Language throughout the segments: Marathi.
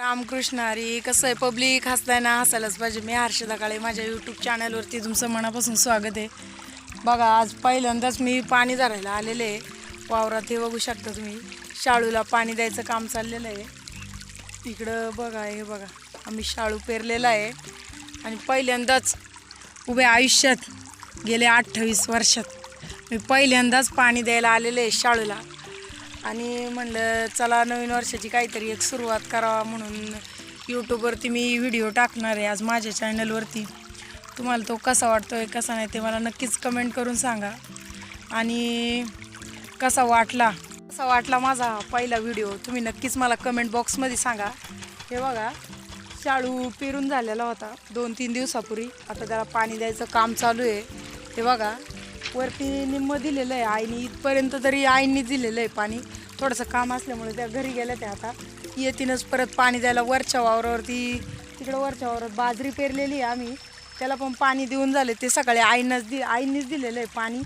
रामकृष्ण हरी कसं आहे? पब्लिक हसताना हसायलाच पाहिजे. मी हर्षदा काळे माझ्या यूट्यूब चॅनलवरती तुमचं मनापासून स्वागत आहे. बघा आज पहिल्यांदाच मी पाणी धरायला आलेले आहे. वावरात हे बघू शकता तुम्ही. शाळूला पाणी द्यायचं काम चाललेलं आहे. इकडं बघा हे बघा. आम्ही शाळू पेरलेला आहे. आणि पहिल्यांदाच उभ्या आयुष्यात गेले अठ्ठावीस वर्षात. मी पहिल्यांदाच पाणी द्यायला आलेले आहे शाळूला. आणि म्हणलं चला नवीन वर्षाची काहीतरी एक सुरुवात करावा म्हणून यूट्यूबवरती मी व्हिडिओ टाकणार आहे आज माझ्या चॅनलवरती तुम्हाला तो कसा वाटतो आहे कसा नाही ते मला नक्कीच कमेंट करून सांगा. आणि कसा वाटला कसा वाटला माझा पहिला व्हिडिओ तुम्ही नक्कीच मला कमेंट बॉक्समध्ये सांगा. हे बघा शाळू पेरून झालेला होता दोन तीन दिवसापूर्वी. आता त्याला पाणी द्यायचं काम चालू आहे. हे बघा वरती निम्म दिलेलं आहे आईने. इथपर्यंत तरी आईनी दिलेलं आहे पाणी थोडंसं काम असल्यामुळे त्या घरी गेल्या त्या आता. येतीनच परत पाणी द्यायला वरच्या वावरावरती तिकडं वरच्या वावरात बाजरी पेरलेली आहे आम्ही. त्याला पण पाणी देऊन झाले ते सकाळी आईनंच दि आईनीच दिलेलं आहे पाणी.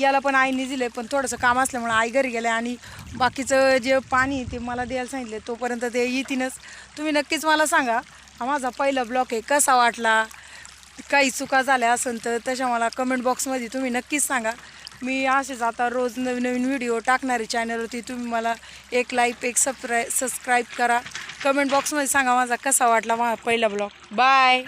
याला पण आईने दिलं आहे पण थोडंसं काम असल्यामुळे आई घरी गेलं आणि बाकीचं जे पाणी आहे ते मला द्यायला सांगितलं. तोपर्यंत ते येतीनच. तुम्ही नक्कीच मला सांगा हा माझा पहिला ब्लॉक आहे कसा वाटला? काही चुका झाल्या असेल तर तशा मला कमेंट बॉक्समध्ये तुम्ही नक्कीच सांगा. मी असेच आता रोज नवीन नवीन व्हिडिओ टाकणारे चॅनलवरती तुम्ही मला एक लाईक एक सबस्क्राय सबस्क्राईब करा. कमेंट बॉक्समध्ये सांगा माझा कसा वाटला मा पहिला ब्लॉग बाय